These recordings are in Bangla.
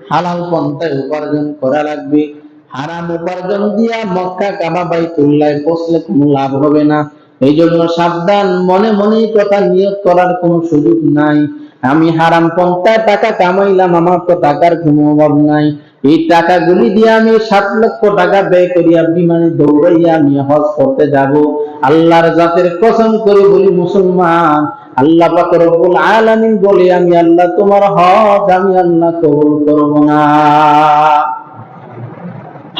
হালাল পন্থায় উপার্জন করা লাগবে। হারাম উপার্জন দিয়া মক্কা কাবা বাইতুল্লাহ বসলে কোনো লাভ হবে না। এই জন্য সাবধান, মনে মনে কথা নিয়োগ করার কোনো সুযোগ নাই। আমি হারাম পন্থায় টাকা কামাইলাম, আমার তো টাকার কোনো অভাব নাই। এই টাকাগুলি দিয়ে আমি সাত লক্ষ টাকা ব্যয় করিয়া বিমানে দৌড়াইয়া আমি হজ করতে যাব। আল্লাহর জাতের কসম করে বলি, মুসলমান, আল্লাহ রব্বুল আলামিন বলে, আমি আল্লাহ তোমার হজ আমি আল্লাহ কবুল করব না।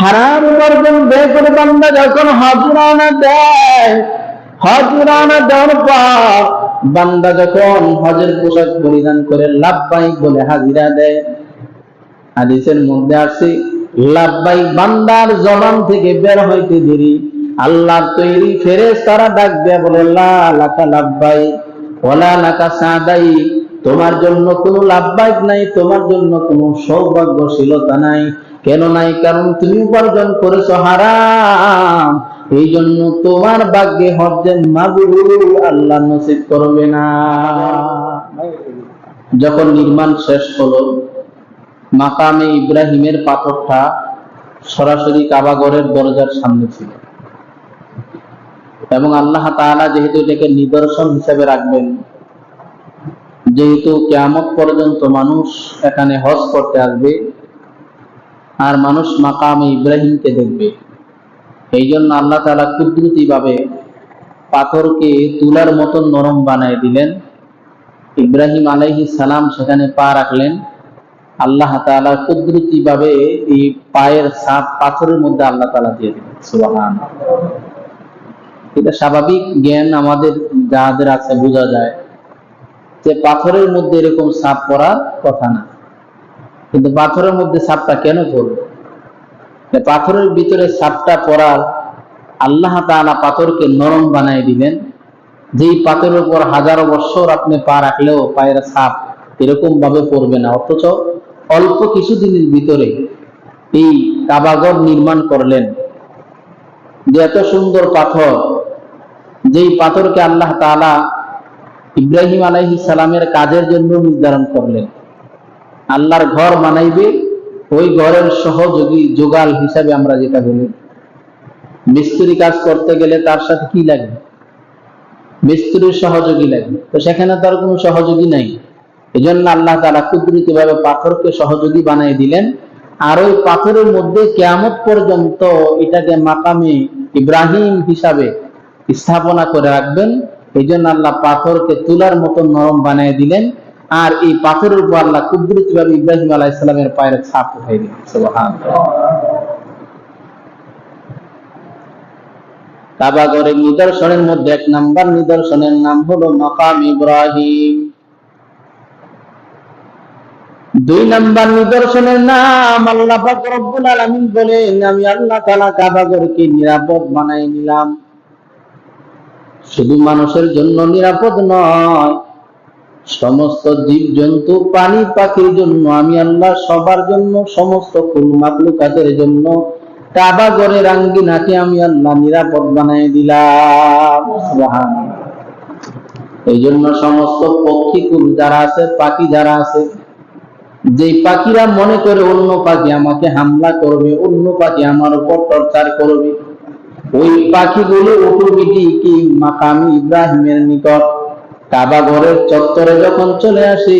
হারাম উপার্জন ব্যয় করে বান্দা যখন হজরানা দেয় হজরানা দেওয়ার পর বান্দা যখন হজের পোশাক পরিধান করে লাভবাহিক বলে হাজিরা দেয় হাদিসের মধ্যে আছে লাভবাহিক বান্দার জবান থেকে বের হইতে দেরি। আল্লাহর তৈরি ফেরেস তারা ডাক দেয়া বলে লাকা লাভবাহিক ওলা লাকা সাদাই, তোমার জন্য কোনো লাভবাহিক নাই, তোমার জন্য কোনো সৌভাগ্যশীলতা নাই। কেন নাই? কারণ তুমি উপার্জন করেছ হারাম। এই জন্য তোমার ভাগ্যে মাবরুর আল্লাহ নসিব করবে না। যখন নির্মাণ শেষ হলো মাকামে ইব্রাহিমের পাথরটা সরাসরি কাবাগরের দরজার সামনে ছিল। এবং আল্লাহ তাআলা যেহেতু এটাকে নিদর্শন হিসেবে রাখবেন, যেহেতু কেয়ামত পর্যন্ত মানুষ এখানে হজ করতে আসবে, আর মানুষ মাকামে ইব্রাহিমকে দেখবে। এই জন্য আল্লাহ তাআলা কুদরতি ভাবে পাথরকে তুলার মতন নরম বানায় দিলেন। ইব্রাহিম আলাইহিস সালাম সেখানে পা রাখলেন। আল্লাহ তাআলা কুদরতি ভাবে এই পায়ের ছাপ পাথরের মধ্যে আল্লাহ তাআলা দিয়ে দিলেন সুবহান এটা স্বাভাবিক জ্ঞান আমাদের যাদের আছে বোঝা যায় যে পাথরের মধ্যে এরকম ছাপ পড়ার কথা না। কিন্তু পাথরের মধ্যে ছাপটা কেন পড়বে? পাথরের ভিতরে সাপটা পড়ার আল্লাহ তাআলা পাথরকে নরম বানায় দিবেন, যেই পাথরের উপর হাজারো বছর আপনি পা রাখলেও পায়ের সাপ এরকম ভাবে পড়বে না, অথচ অল্প কিছুদিনের ভিতরে এই কাবাগর নির্মাণ করলেন। যে এত সুন্দর পাথর, যেই পাথরকে আল্লাহ তাআলা ইব্রাহিম আলাইহিস সালামের কাজের জন্য নির্ধারণ করলেন। আল্লাহর ঘর বানাইবে, ওই ঘরের সহযোগী যোগাল হিসাবে আমরা যেটা বলি। মিস্ত্রি কাজ করতে গেলে তার সাথে কি লাগে মিস্ত্রির সহযোগী লাগে তো সেখানে তার কোনো সহযোগী নাই। এই জন্য আল্লাহ তারা কুদরতি ভাবে পাথরকে সহযোগী বানিয়ে দিলেন। আর ওই পাথরের মধ্যে কেয়ামত পর্যন্ত এটাকে মাকামে ইব্রাহিম হিসাবে স্থাপনা করে রাখবেন। এই জন্য আল্লাহ পাথরকে তুলার মতো নরম বানিয়ে দিলেন। আর এই পাথরের উপর আল্লাহ কুদরতি ভাবে ইব্রাহিম আলাহ ইসলামের পায়ের ছাপ উঠাই দিলেন। সুবহানাল্লাহ। কাবাগরের নিদর্শনের মধ্যে এক নাম্বার নিদর্শনের নাম হলো মাকাম ইব্রাহিম। দুই নাম্বার নিদর্শনের নাম আল্লাহ রব্বুল আলামিন বলেন, আমি আল্লাহ তাআলা কাবাগরকে নিরাপদ বানাই নিলাম শুধু মানুষের জন্য নিরাপদ নয়, সমস্ত জীব জন্তু প্রাণী, পাখির জন্য আমি আল্লাহ সবার জন্য, সমস্ত ফুল মাকলুকাতের জন্য কাবাগরের আঙ্গিনাকে আমি আল্লাহ নিরাপদ বানাই দিলাম। এই জন্য সমস্ত পক্ষী কুল যারা আছে, পাখি যারা আছে যে পাখিরা মনে করে অন্য পাখি আমাকে হামলা করবে, অন্য পাখি আমার উপর টর্চার করবে, ওই পাখিগুলো অটোমেটিক মাকামি ইব্রাহিমের নিকট? কাবা ঘরের চত্বরে যখন চলে আসি,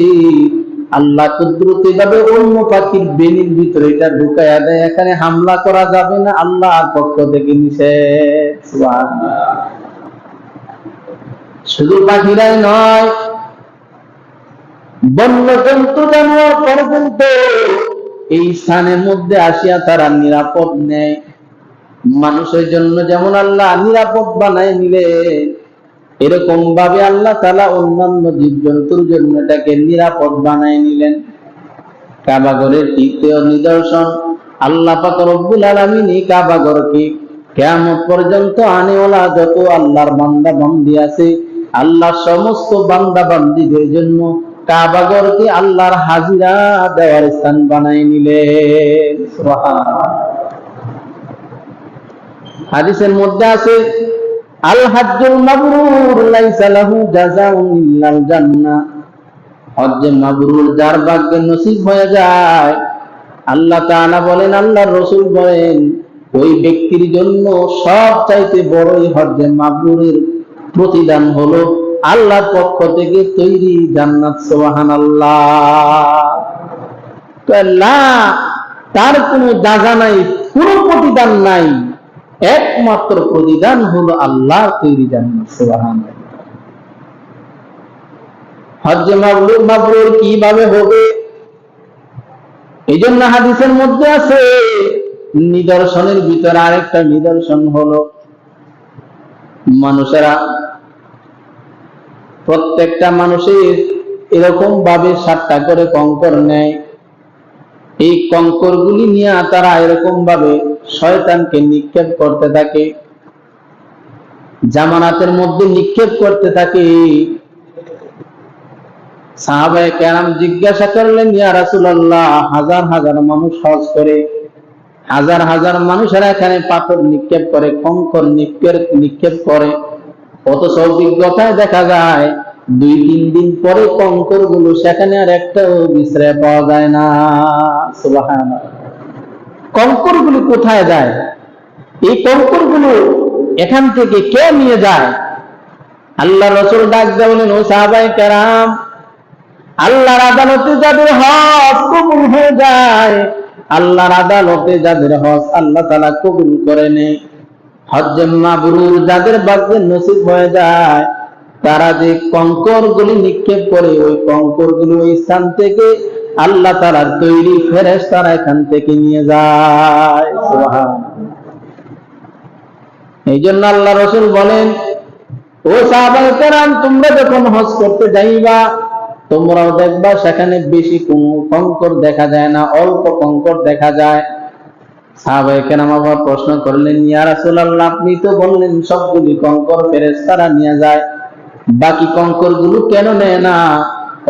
আল্লাহ কুদরতি ভাবে অন্য পাখির বেনির ভিতরে এটা ঢুকাইয়া দেয়, এখানে হামলা করা যাবে না, আল্লাহর পক্ষ থেকে নিষেধ। শুধু পাখিরাই নয় বন্য জন্তু জানোয়ার পর্যন্ত এই স্থানের মধ্যে আসিয়া তারা নিরাপদ নেয় মানুষের জন্য যেমন আল্লাহ নিরাপদ বানায় নিলেন এরকম ভাবে আল্লাহ তালা অন্যান্য জীব জন্তুর জন্য এটাকে নিরাপদ বানায় নিলেন। কাবাগরের তৃতীয় নিদর্শন, আল্লাহ পাক রব্বুল আলামিন এই কাবাগরকে কিয়ামত পর্যন্ত আনেওয়ালা যত আল্লাহর বান্দা বান্দি আছে আল্লাহ সমস্ত বান্দা বান্দিদের জন্য কাবাগরকে আল্লাহর হাজিরা দেওয়ার স্থান বানায় নিলেন হাদিসের মধ্যে আছে আল হাজ্জুল মাবরুর জাযাউন ইল্লাল জান্নাহ। হজ্জে মাবরুর যার ভাগ্যে নসিব হয়ে যায়, আল্লাহ তাআলা বলেন, আল্লাহর রসুল বলেন, ওই ব্যক্তির জন্য সব চাইতে বড়ই হজ্জে মাবরুরের প্রতিদান হলো আল্লাহর পক্ষ থেকে তৈরি জান্নাত, সুবহানাল্লাহ। তো না তার কোনো দাগা নাই, কোনো প্রতিদান নাই। একমাত্র প্রতিদান হলো আল্লাহর তৈরি জান্নাত, সুবহানাল্লাহ। হজ্জে মাবরুর মাবরুর কীভাবে হবে? এই জন্য হাদিসের মধ্যে আছে, নিদর্শনের ভিতরে আরেকটা নিদর্শন হলো, মানুষেরা প্রত্যেকটা মানুষের এরকম ভাবে সাতটা করে কঙ্কর নেয়। এই কঙ্কর গুলি নিয়ে তারা এরকম ভাবে শয়তানকে নিক্ষেপ করতে থাকে। জামানাতের মধ্যে নিক্ষেপ করতে থাকে। সাহাবায়ে কেরাম জিজ্ঞাসা করলেন, ইয়া রাসূলুল্লাহ, হাজার হাজার মানুষ হজ করে, হাজার হাজার মানুষেরা এখানে পাথর নিক্ষেপ করে, কঙ্কর নিক্ষেপ নিক্ষেপ করে। অথচ অভিজ্ঞতায় দেখা যায়, দুই, তিন দিন পরে কঙ্করগুলো সেখানে আর একটাও বিশ্রয় পাওয়া যায় না। কঙ্করগুলো কোথায় যায়? এই কঙ্করগুলো এখান থেকে কে নিয়ে যায়? আল্লাহ রসুল ডাক দেয় বলেন, ও সাহাবাই কেরাম, আল্লাহর আদালতে যাদের হজ কবুল হয়ে যায়, আল্লাহর আদালতে যাদের হজ আল্লাহ তালা কবুল করে নেই হজ্জে মাবরুর যাদের ভাগ্যে নসিব হয়ে যায়, তারা যে কঙ্কর গুলি নিক্ষেপ করে, ওই কঙ্কর স্থান থেকে আল্লাহ তৈরি তারা এখান থেকে নিয়ে যায়। এই জন্য আল্লাহ রসুল বলেন, ও সাহাবায়ে কেরাম, তোমরা যখন হজ করতে যাইবা, তোমরাও দেখবা সেখানে বেশি কোনো কঙ্কর দেখা যায় না, অল্প কঙ্কর দেখা যায়। আবার প্রশ্ন করলেন, ইয়া রাসূলুল্লাহ, আপনি তো বললেন সবগুলি কঙ্কর ফেরেশতারা নিয়ে যায়, বাকি কঙ্করগুলো কেন নেয় না?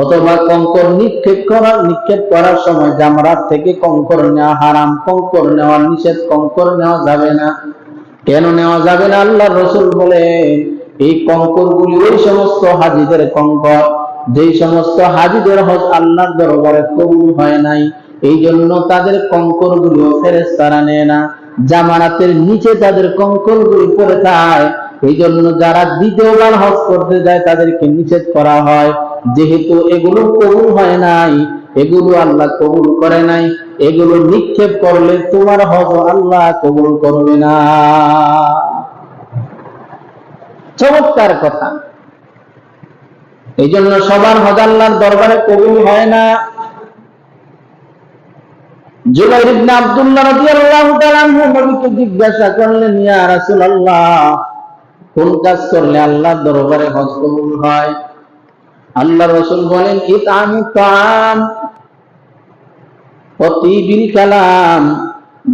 অথবা কঙ্কর নিক্ষেপ করার নিক্ষেপ করার সময় জামরাত থেকে কঙ্কর নেওয়া হারাম, কঙ্কর নেওয়া নিষেধ, কঙ্কর নেওয়া যাবে না। কেন নেওয়া যাবে না? আল্লাহ রসুল বলে এই কঙ্কর গুলি ওই সমস্ত হাজিদের কঙ্কর, যেই সমস্ত হাজিদের হজ আল্লাহর দরবারে কবুল হয় নাই। এই জন্য তাদের কঙ্করগুলো ফেরেস তারা নেয় না। জামানাতের নিচে তাদের কঙ্কর গুলি পড়ে থাকে এই জন্য যারা দ্বিতীয়বার হজ করতে যায়, তাদেরকে নিষেধ করা হয়। যেহেতু এগুলো কবুল হয় নাই, এগুলো আল্লাহ কবুল করে নাই। এগুলো নিক্ষেপ করলে তোমার হজ আল্লাহ কবুল করবে না। চমৎকার কথা। এই জন্য সবার হজ আল্লাহর দরবারে কবুল হয় না। জুবাইর ইবনে আব্দুল্লাহ রাদিয়াল্লাহু তাআলা নবীকে জিজ্ঞাসা করলেন, ইয়া রাসূলুল্লাহ, কোন কাজ করলে দরবারে হজ কবুল হয়? আল্লাহ রসুল বলেন তাম কালাম,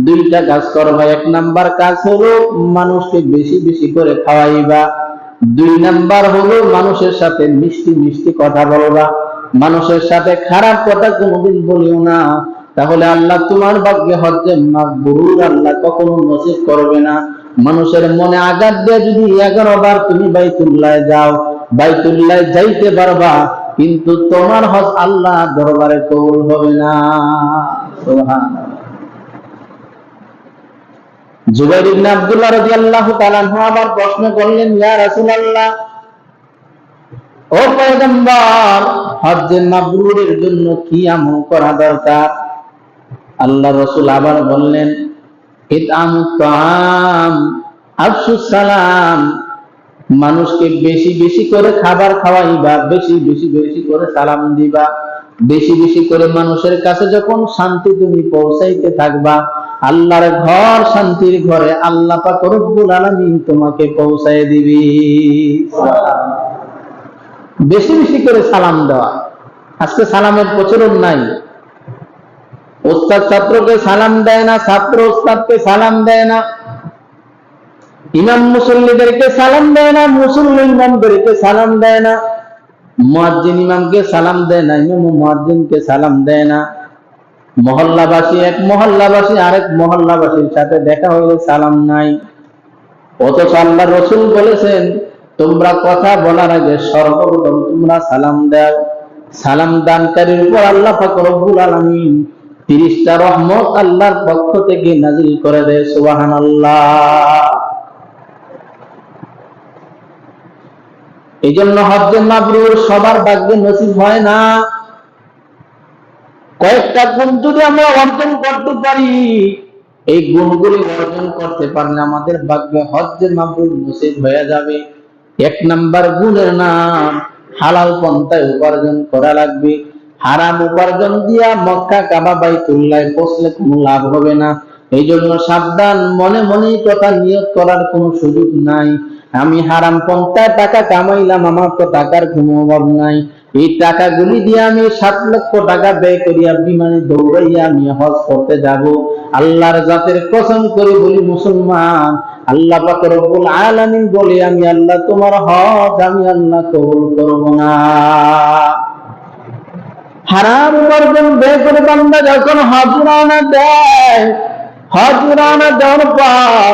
দুইটা কাজ করবা, এক নাম্বার কাজ হলো মানুষকে বেশি বেশি করে খাওয়াইবা, দুই নাম্বার হলো মানুষের সাথে মিষ্টি মিষ্টি কথা বলবা, মানুষের সাথে খারাপ কথা কোনোদিন বলিও না তাহলে আল্লাহ তোমার ভাগ্যে হজ্জে মাকবুল আল্লাহ, কখনো নসিব করবে না। মানুষের মনে আঘাত দিয়ে যদি এগারো বার তুমি বাইতুল্লাহ যাও, বাইতুল্লাহ যাইতে পারবা, কিন্তু তোমার হজ আল্লাহ দরবারে কবুল হবে না। জুবাইর ইবনে আব্দুল্লাহ রাদিয়াল্লাহু তাআলা আবার প্রশ্ন করলেন, ইয়া রাসূলুল্লাহ, ও পয়গম্বর, হজ্জে মাবরুরের জন্য কি আমল করা দরকার? আল্লাহ রসুল আবার বললেন সালাম। মানুষকে বেশি বেশি করে খাবার খাওয়াইবা, বেশি বেশি বেশি করে সালাম দিবা, বেশি বেশি করে মানুষের কাছে যখন শান্তি তুমি পৌঁছাইতে থাকবা, আল্লাহর ঘর শান্তির ঘরে আল্লাহ পাক রব্বুল তোমাকে পৌঁছায় দিবি। বেশি বেশি করে সালাম দেওয়া। আজকে সালামের প্রচলন নাই। ওস্তাদ ছাত্রকে সালাম দেয় না, ছাত্র ওস্তাদকে সালাম দেয় না। ইমাম মুসল্লিদেরকে সালাম দেয় না, মুসল্লি ইমামদেরকে সালাম দেয় না। মুয়াজ্জিন ইমামকে সালাম দেয় না, ইমাম মুয়াজ্জিনকে সালাম দেয় না। মহল্লাবাসী এক মহল্লাবাসী, আরেক মহল্লাবাসীর সাথে দেখা হইলে সালাম নাই। অথচ আল্লাহ রসুল বলেছেন, তোমরা কথা বলার আগে সর্বপ্রথম তোমরা সালাম দাও। সালাম দানকারীর উপর আল্লাহ পাক রব্বুল আলামিন তিরিশটা রহমত আল্লাহর পক্ষ থেকে নাজিল করে দেয় সুবাহান আল্লাহ এই জন্য হজ্জে মাবরুর সবার ভাগ্যে নসিব হয় না। কয়েকটা গুণ যদি আমরা অর্জন করতে পারি, এই গুণগুলি অর্জন করতে পারলে আমাদের ভাগ্যে হজ্জে মাবরুর নসিব হয়ে যাবে। এক নাম্বার গুণের নাম, হালাল পন্থায় উপার্জন করা লাগবে। হারাম উপার্জন দিয়া মক্কা কাবা বাইতুল্লাহ পৌঁছলে কোনো লাভ হবে না। এই জন্য সাবধান, মনে মনেই কথা নিয়ত করার কোনো সুযোগ নাই। আমি হারাম পন্থায় টাকা কামাইলাম, আমার তো টাকার কোনো অভাব নাই। এই টাকাগুলি দিয়ে আমি সাত লক্ষ টাকা ব্যয় করিয়া বিমানে দৌড়াইয়া আমি হজ করতে যাব। আল্লাহর জাতের কসম করে বলি, মুসলমান, আল্লাহ পাক রব্বুল আলামিন বলে, আমি আল্লাহ তোমার হজ, আমি আল্লাহ কবুল করব না। হারাম উপার্জন ব্যয় বান্দা যখন হজ দেয় হজ দেওয়ার পর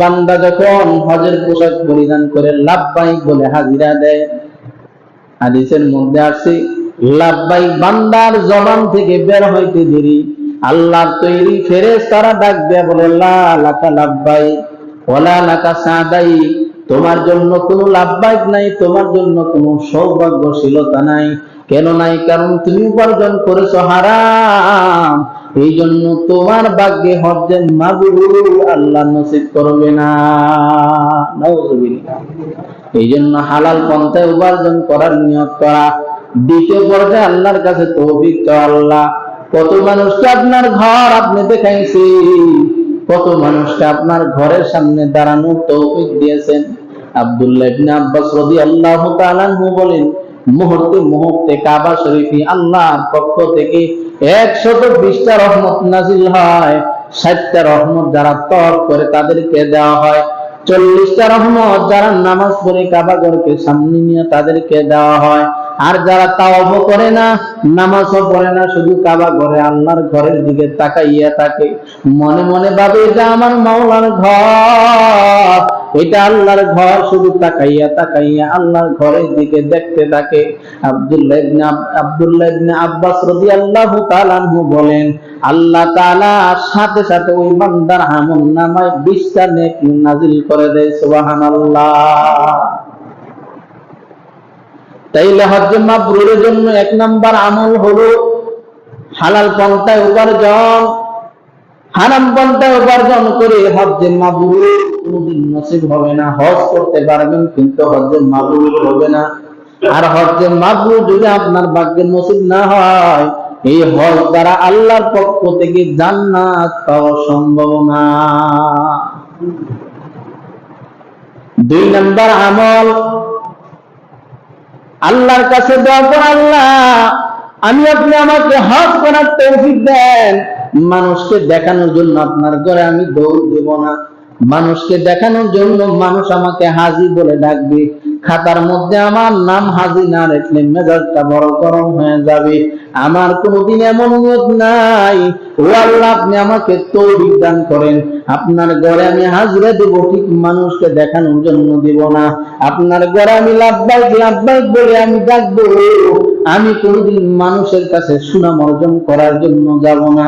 বান্দা যখন হজের পোশাক পরিধান করে লাভবাহিক বলে হাজিরা দেয়। হাদিসের মধ্যে আছে, লাভবাহিক বান্দার জবান থেকে বের হইতে দেরি, আল্লাহর তৈরি ফেরেস তারা ডাক দেয়া বলে, লা লাকা লাভবাহিক ওলা লাকা সাদাই তোমার জন্য কোনো লাভবাহিক নাই, তোমার জন্য কোনো সৌভাগ্যশীলতা নাই। কেন নাই? কারণ তুমি উপার্জন করেছ হারাম। এই জন্য তোমার ভাগ্যে হজ্জে মাবরুর আল্লাহ নসিব করবে না। এই জন্য হালাল পন্থায় উপার্জন করার নিয়ত করা। দ্বিতীয় পর্যায়ে আল্লাহর কাছে তৌফিক আল্লাহ। কত মানুষকে আপনার ঘর আপনি দেখাইছি। কত মানুষকে আপনার ঘরের সামনে দাঁড়ানো তৌফিক দিয়েছেন। আব্দুল্লাহ বলেন, মুহূর্তে মুহূর্তে কাবা আল্লাহর পক্ষ থেকে একশত বিশটা রহমত নাজিল হয়। ষাটটা রহমত যারা করে তাদেরকে দেওয়া হয়। চল্লিশটা রহমত যারা নামাজ পড়ে কাবা সামনে নিয়ে তাদেরকে দেওয়া হয়। আর যারা তাওয়াফ করে না, নামাজও পড়ে না, শুধু কাবা ঘরে, আল্লাহর ঘরের দিকে তাকাইয়া থাকে। মনে মনে ভাবে, এটা আমার মাওলার ঘর। এটা আল্লাহর ঘর, শুধু তাকাইয়া তাকাইয়া আল্লাহর ঘরের দিকে দেখতে থাকে। আব্দুল্লাহ ইবনে আব- আব্দুল্লাহ ইবনে আব্বাস রাদিয়াল্লাহু তাআলা বলেন, আল্লাহ তাআলা সাথে সাথে ওই বান্দার আমল নামায় 20টা নেকি নাজিল করে দেয়, সুবহানাল্লাহ। তাইলে হজ্জে মাবরুরের জন্য এক নাম্বার আমল হলো হালাল পন্থায় উপার্জন, হারাম পন্থায় উপার্জন করে হজ্জে মাবরুর কোনদিন নসিব হবে না। হজ করতে পারবেন কিন্তু হজ্জে মাবরুর হবে না। আর হজ্জে মাবরুর যদি আপনার ভাগ্যে নসিব না হয়, এই হজ দ্বারা আল্লাহর পক্ষ থেকে জান্নাত পাওয়া সম্ভব না। দুই নাম্বার আমল আল্লাহর কাছে দোয়া কর, আল্লাহ, আমি আপনি আমাকে হজ করার তৌফিক দেন। মানুষকে দেখানোর জন্য আপনার ঘরে আমি দৌড় দেব না। মানুষকে দেখানোর জন্য মানুষ আমাকে হাজি বলে ডাকবে। খাতার মধ্যে আমার নাম হাজি না রাখলে মেজাজটা বড় গরম হয়ে যাবে। আমার কোনোদিন এমন নিয়ত নাই। ও আল্লাহ, আপনি আমাকে তৌফিক দান করেন। আপনার ঘরে আমি হাজিরা দেব, ঠিক মানুষকে দেখানোর জন্য দেব না। আপনার ঘরে আমি লাভবাইক লাভবাইক বলে আমি ডাকবো। আমি কোনোদিন মানুষের কাছে সুনাম অর্জন করার জন্য যাব না।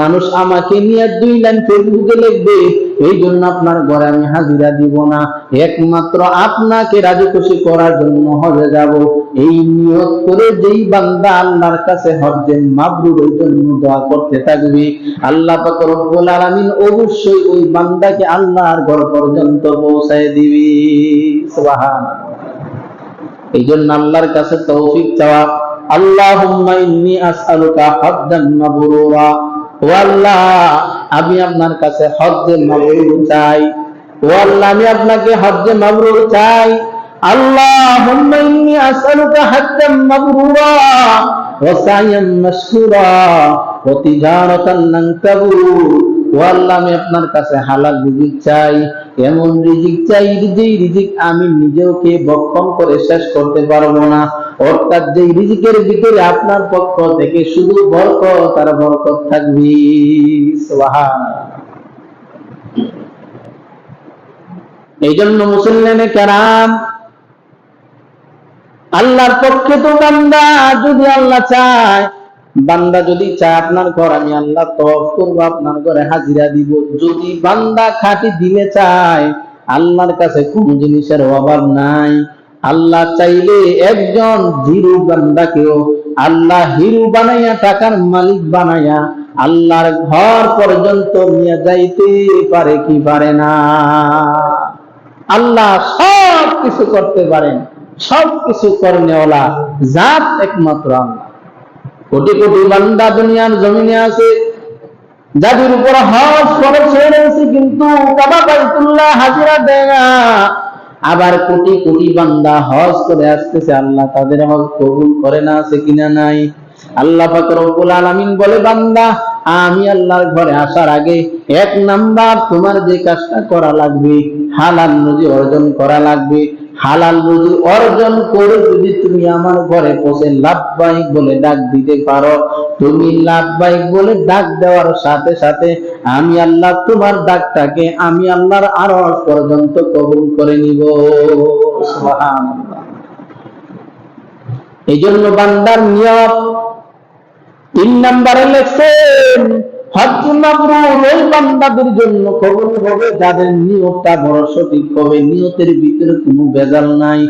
মানুষ আমাকে নিয়ে দুই লাইন ফেসবুকে লিখবে এই জন্য আপনার ঘরে আমি হাজিরা দিব না। একমাত্র আপনাকে রাজি খুশি করার জন্য হজে যাব। এই নিয়ত করে যেই বান্দা আল্লাহর কাছে হজ্জে মাবরুরের জন্য দোয়া করতে থাকবে, আল্লাহ রব্বুল আলামিন অবশ্যই ওই বান্দাকে আল্লাহর ঘর পর্যন্ত পৌঁছায় দিবে। সুবহানাল্লাহ। এই জন্য আল্লাহর কাছে তৌফিক চাওয়া, আল্লাহুম্মা ইন্নী আসআলুকা হজ্জান মাবরুরা। ও আল্লাহ, আমি আপনার কাছে হজ্জে মাবরুর চাই। ও আল্লাহ, আমি আপনাকে হজ্জে মাবরুর চাই। হজ্জান মাবরুরা ওয়া সাইয়াম মাশকুরা ওয়া তিজারাতান ও আল্লাহ, আমি আপনার কাছে হালাল রিজিক চাই, এমন রিজিক চাই যেই রিজিক আমি বক্ষণ করে শেষ করতে পারব না। অর্থাৎ যেই রিজিকের ভিতরে আপনার পক্ষ থেকে শুধু বরকত আর বরকত থাকবে। এই জন্য মুসলমানে কারাম আল্লাহর পক্ষে তো বান্দা, যদি আল্লাহ চায়, বান্দা যদি চায় আপনার ঘর, আমি আল্লাহ তফ করব, আপনার ঘরে হাজিরা দিব। যদি বান্দা খাঁটি দিলে চায়, আল্লাহর কাছে কোন জিনিসের অভাব নাই। আল্লাহ চাইলে একজন ধীরু বান্দাকেও আল্লাহ হিরু বানাইয়া, টাকার মালিক বানাইয়া, আল্লাহর ঘর পর্যন্ত নিয়ে যাইতে পারে কি পারে না? আল্লাহ সব কিছু করতে পারেন। সব কিছু করেনেওয়ালা জাত একমাত্র আল্লাহ। কোটি কোটি বান্দা দুনিয়ার জমিনে আছে, যাদের উপর হজ খরচ হয়ে রয়েছে কিন্তু কাবা হাজিরা দেয় না। আবার কোটি কোটি বান্দা হজ করে আসতেছে, আল্লাহ তাদের হজ কবুল করে না, আছে কিনা নাই? আল্লাহ পাক রব্বুল আলামিন বলে, বান্দা, আমি আল্লাহর ঘরে আসার আগে এক নাম্বার তোমার যে কাজটা করা লাগবে, হালাল রুজি অর্জন করা লাগবে হালাল রুজি অর্জন করে যদি তুমি আমার ঘরে পৌঁছে লাভবাহিক বলে ডাক দিতে পারো, তুমি লাভবাহিক বলে ডাক দেওয়ার সাথে সাথে আমি আল্লাহ তোমার ডাকটাকে আমি আল্লাহর আরও পর্যন্ত কবুল করে নিব। এই জন্য বান্দার নিয়ত তিন নম্বরে লেখছেন বান্দাদের জন্য হবে, যাদের নিয়তটা বড় সঠিক হবে। নিয়তের ভিতরে কোনো বেজাল নাই।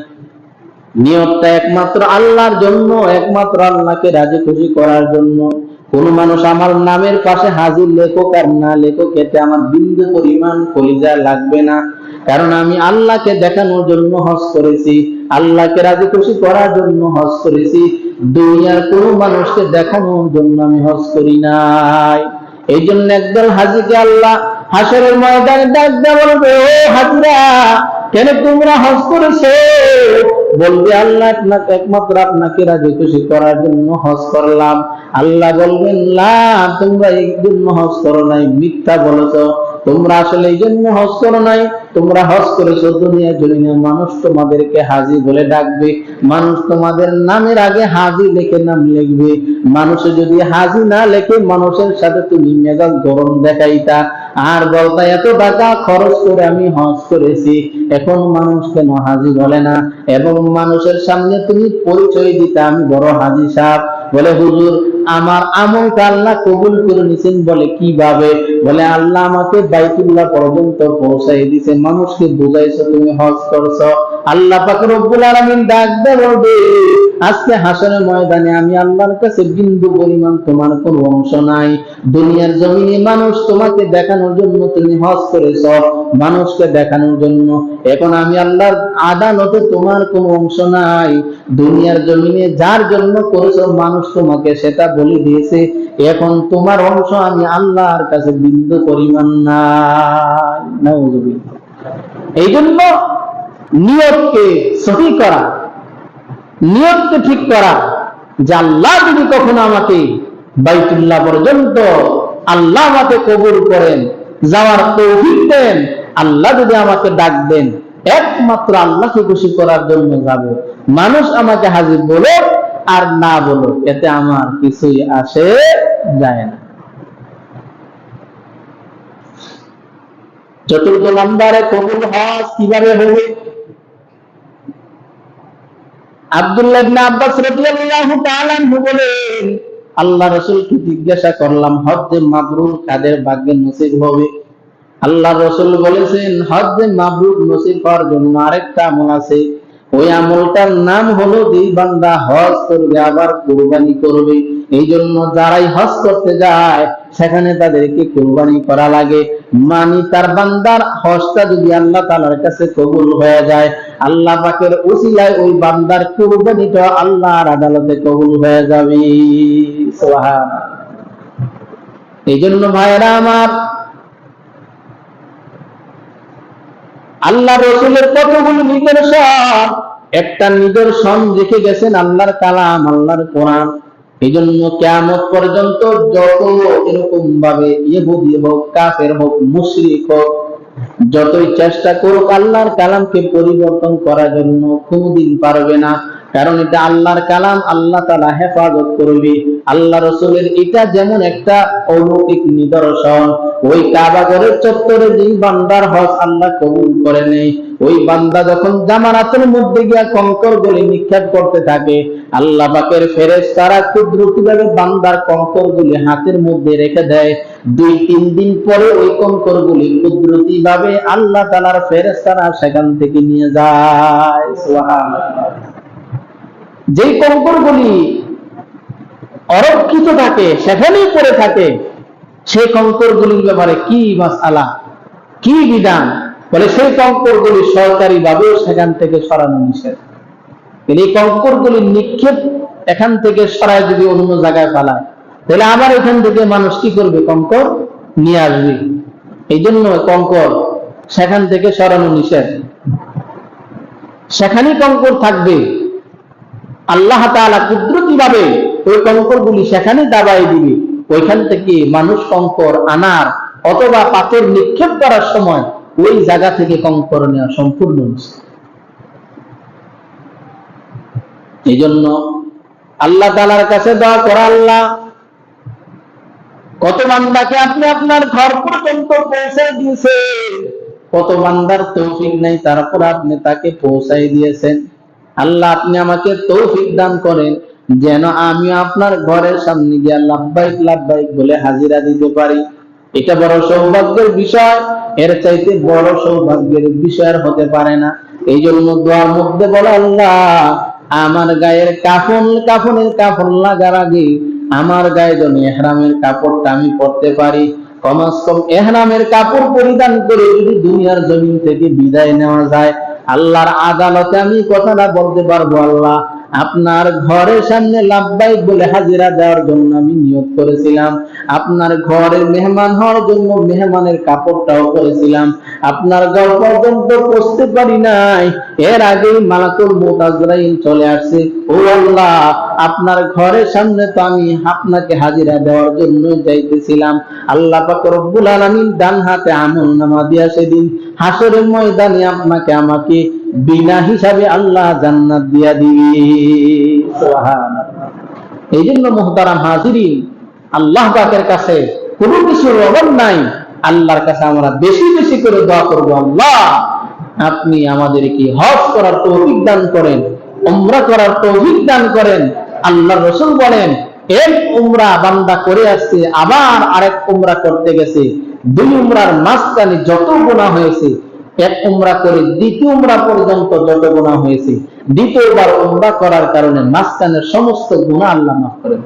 নিয়তটা একমাত্র আল্লাহর জন্য, একমাত্র আল্লাহকে রাজি খুশি করার জন্য। কোন মানুষ আমার নামের পাশে হাজির লেখক আর না লেখক, এতে আমার বিন্দু পরিমাণ কলিজা লাগবে না। কারণ আমি আল্লাহকে দেখানোর জন্য হজ করেছি, আল্লাহকে রাজি খুশি করার জন্য হজ করেছি। দুনিয়ার কোন মানুষকে দেখানোর জন্য আমি হজ করি নাই। এই জন্য একদল হাজিকে আল্লাহ হাসরের ময়দানে ডাক দেয়া বলবে, ও হাজিরা, কেন তোমরা হজ করেছ? বলবে, আল্লাহ আপনাকে একমাত্র আপনাকে রাজি খুশি করার জন্য হজ করলাম। আল্লাহ বলবেন, না, তোমরা এই জন্য হজ করো নাই, মিথ্যা বলেছ। তোমরা আসলে এই জন্য হজ করো নাই। তোমরা হজ করেছ, দুনিয়া জমিনে মানুষ তোমাদেরকে হাজি বলে ডাকবে, মানুষ তোমাদের নামের আগে হাজি লেখে নাম লিখবে। মানুষে যদি হাজি না লেখে, মানুষের সাথে তুমি মেজাজ গরম দেখাইতা। আর বলতা এত টাকা খরচ করে আমি হজ করেছি, এখন মানুষ কেন হাজি বলে না? এবং মানুষের সামনে তুমি পরিচয় দিতে আমি বড় হাজি সাহেব। বলে, হুজুর, আমার আমলটা আল্লাহ কবুল করে নিছেন বলে কীভাবে? বলে, আল্লাহ আমাকে বাইতুল্লাহ পর্যন্ত পৌঁছাই দিছে মানুষকে বুঝাইছো তুমি হজ করছ। আল্লাহ পাক রব্বুল আলামিন ডাক দে বলবে আজকে হাসরের ময়দানে আমি আল্লাহর কাছে বিন্দু পরিমাণ তোমার কোনো অংশ নাই। দুনিয়ার জমিনে মানুষ তোমাকে দেখানোর জন্য তুমি হজ করেছ, মানুষকে দেখানোর জন্য। এখন আমি আল্লাহর আদালতে তোমার কোনো অংশ নাই। দুনিয়ার জমিনে যার জন্য করেছ মানুষ তোমাকে সেটা বলে দিয়েছে। এখন তোমার অংশ আমি আল্লাহর কাছে বিন্দু পরিমাণ নাই। এই জন্য নিয়তকে সহি করা, নিয়তকে ঠিক করা, যে আল্লাহ যদি কখনো আমাকে বাইতুল্লাহ পর্যন্ত আল্লাহ আমাকে কবুল করেন, যাওয়ার তৌফিক দেন, আল্লাহ যদি আমাকে ডাক দেন, একমাত্র আল্লাহকে খুশি করার জন্য যাব। মানুষ আমাকে হাজির বলো আর না বলো এতে আমার কিছুই আসে যায় না। চতুর্থ নম্বরে কবুল হজ কীভাবে হবে? রাদিয়াল্লাহু তাআলা বলেন, আল্লাহ জিজ্ঞাসা করলাম, হজ্জে মাবরুর কাদের ভাগ্যে নসিব হবে? আল্লাহ রসুল বলেছেন, হজ্জে মাবরুর নসিব হওয়ার জন্য আরেকটা আমল আছে। ওই আমলটার নাম হলো, যেই বান্দা হজ করবে, আবার কোরবানি করবে। এই জন্য যারাই হজ করতে যায়, সেখানে তাদেরকে কুরবানি করা লাগে। মানি তার বান্দার হজটা যদি আল্লাহ তাআলার কাছে কবুল হয়ে যায়, আল্লাহ পাকের উসিলায় ওই বান্দার কুরবানিটা আল্লাহর আদালতে কবুল হয়ে যাবে। এই জন্য ভাইয়েরা আমার, আল্লাহ রসুলের কতগুলো নিদর্শন, একটা নিদর্শন রেখে গেছেন আল্লাহর কালাম, আল্লাহর কোরআন। এই জন্য কেমন পর্যন্ত যত এরকম ভাবে ইহুদি হোক, কাফের হোক, মুশরিক হোক, যতই চেষ্টা করুক, আল্লাহর কালামকে পরিবর্তন করার জন্য কোনদিন পারবে না। কারণ এটা আল্লাহর কালাম, আল্লাহ তালা হেফাজত করবে। আল্লাহ রসুলের এটা যেমন একটা অলৌকিক নিদর্শন, ওই কাবা ঘরের চত্বরে যেই বান্দার হজ আল্লাহ কবুল করে নেই। ওই বান্দা যখন জামানাতের মধ্যে গিয়া কঙ্কর গুলি নিক্ষেপ করতে থাকে, আল্লাহ পাকের ফেরেস তারা কুদরতি ভাবে বান্দার কঙ্কর গুলি হাতের মধ্যে রেখে দেয়। দুই, তিন দিন পরে ওই কঙ্কর গুলি কুদরতি ভাবে আল্লাহ তালার ফেরেস তারা সেখান থেকে নিয়ে যায়। যেই কঙ্কর গুলি অরক্ষিত থাকে, সেখানেই পড়ে থাকে সেই কঙ্কর গুলির ব্যাপারে কি মাস আলা কি বিধান? বলে সেই কঙ্কর গুলি সরকারি ভাবেও সেখান থেকে সরানো নিষেধ। এই কঙ্কর গুলি নিক্ষেপ এখান থেকে সরায় যদি অন্য জায়গায় পালায়, তাহলে আবার এখান থেকে মানুষ কি করবে? কঙ্কর নিয়ে আসবে। এই জন্য কঙ্কর সেখান থেকে সরানো নিষেধ। সেখানেই কঙ্কর থাকবে। আল্লাহ তাআলা কুদরতি ভাবে ওই কঙ্কর গুলি সেখানে দাবাই দিবে? ওইখান থেকে মানুষ কঙ্কর আনার অথবা পাথর নিক্ষেপ করার সময় ওই জায়গা থেকে কঙ্কর নেওয়া সম্পূর্ণ এই জন্য আল্লাহ তালার কাছে দোয়া করা আল্লাহ, কত বান্দাকে আপনি আপনার ঘর পর্যন্ত পৌঁছে দিয়েছেন? কত বান্দার তৌফিক নাই, তারপর আপনি তাকে পৌঁছাই দিয়েছেন। আল্লাহ আপনি আমাকে তৌফিক দান করেন, যেন আমি আপনার ঘরের সামনে গিয়া লাভবাইক লাভবাইক বলে হাজিরা দিতে পারি। এটা বড় সৌভাগ্যের বিষয়, এর চাইতে বড় সৌভাগ্যের বিষয় হতে পারে না। এই জন্য দোয়ার মধ্যে বলে, আল্লাহ, আমার গায়ের কাফন, কাফনের কাফন লাগার আগে আমার গায়ে যেন এহরামের কাপড়টা আমি পরতে পারি। কমাস কম এহরামের কাপড় পরিধান করে যদি দুনিয়ার জমিন থেকে বিদায় নেওয়া যায় আল্লাহর আদালতে আমি কথাটা বলতে পারব আল্লাহ। আপনার ঘরের সামনে লাভবাইক বলে হাজিরা দেওয়ার জন্য আমি নিয়োগ করেছিলাম। আপনার ঘরের মেহমান হওয়ার জন্য মেহমানের কাপড়টাও করেছিলাম আপনার ঘর পর্যন্ত পৌঁছতে পারি নাই। এর আগেই মালাকুল মউত আজরাইল চলে আসছে। ও আল্লাহ, আপনার ঘরের সামনে তো আমি আপনাকে হাজিরা দেওয়ার জন্য যাইতেছিলাম। আল্লাহ পাক রব্বুল আলামিন ডান হাতে আমল নামা দিয়া সেদিন হাসরের ময়দানে আপনাকে আমাকে বিনা হিসাবে আল্লাহ জান্নাত দিয়া দিবে। এই জন্য মোহতারাম হাজিরিন, আল্লাহ পাকের কাছে কোনো কিছুর অভাব নাই। আল্লাহর কাছে আমরা বেশি বেশি করে দোয়া করব, আল্লাহ আপনি আমাদেরকে হজ করার তৌফিক দান করেন, উমরা করার তৌফিক দান করেন। আল্লাহ রসুল বলেন, এক উমরা বান্দা করে আসছে, আবার আরেক উমরা করতে গেছে। দুই উমরার মাঝখানে যত গুণা হয়েছে এক উমরা করে দ্বিতীয় উমরা পর্যন্ত যত গুণা হয়েছে, দ্বিতীয়বার উমরা করার কারণে মাঝখানের সমস্ত গুণা আল্লাহ মাফ করে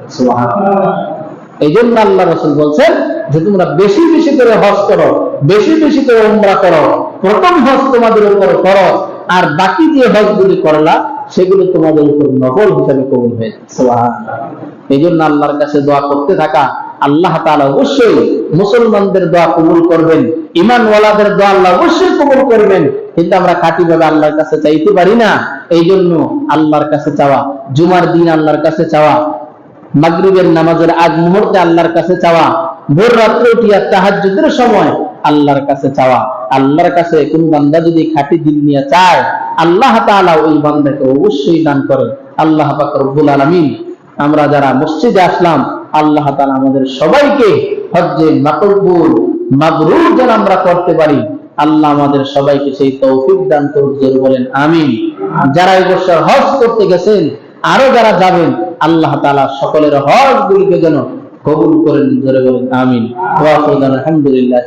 এই জন্য আল্লাহ রসুল বলছেন যে, তোমরা বেশি বেশি করে হজ করো, বেশি বেশি করে উমরা করো। প্রথম হজ তোমাদের উপর করো আর বাকি যে হজগুলি করলা, সেগুলো তোমাদের উপর নকল হিসাবে কবুল হয়ে এই জন্য আল্লাহর কাছে দোয়া করতে থাকা আল্লাহ তাআলা অবশ্যই মুসলমানদের দোয়া কবুল করবেন ইমানওয়ালাদের দোয়া আল্লাহ অবশ্যই কবুল করবেন, কিন্তু আমরা খাঁটি ভাবে আল্লাহর কাছে চাইতে পারি না। এই জন্য আল্লাহর কাছে চাওয়া, জুমার দিন আল্লাহর কাছে চাওয়া, মাগরিবের নামাজের আগ মুহূর্তে আল্লাহর কাছে চাওয়া, ভোর রাত্রে উঠিয়া তাহাজ্জুদের সময় আল্লাহর কাছে চাওয়া। আল্লাহর কাছে কোন বান্দা যদি খাঁটি দিন নিয়ে চায়, আল্লাহ তাআলা ওই বান্দাকে অবশ্যই দান করে আল্লাহ পাক রব্বুল আলামিন, আমরা যারা মসজিদে আসলাম আল্লাহ তালা আমাদের সবাইকে হজ্জে মাকবুল মাবরুর যেন আমরা করতে পারি। আল্লাহ আমাদের সবাইকে সেই তৌফিক দান করুক জোরে বলেন আমিন। যারা এই বছর হজ করতে গেছেন আরও যারা যাবেন আল্লাহ তালা সকলের হজ গুলিকে যেন কবুল করেন জোরে বলেন আমিন। আলহামদুলিল্লাহ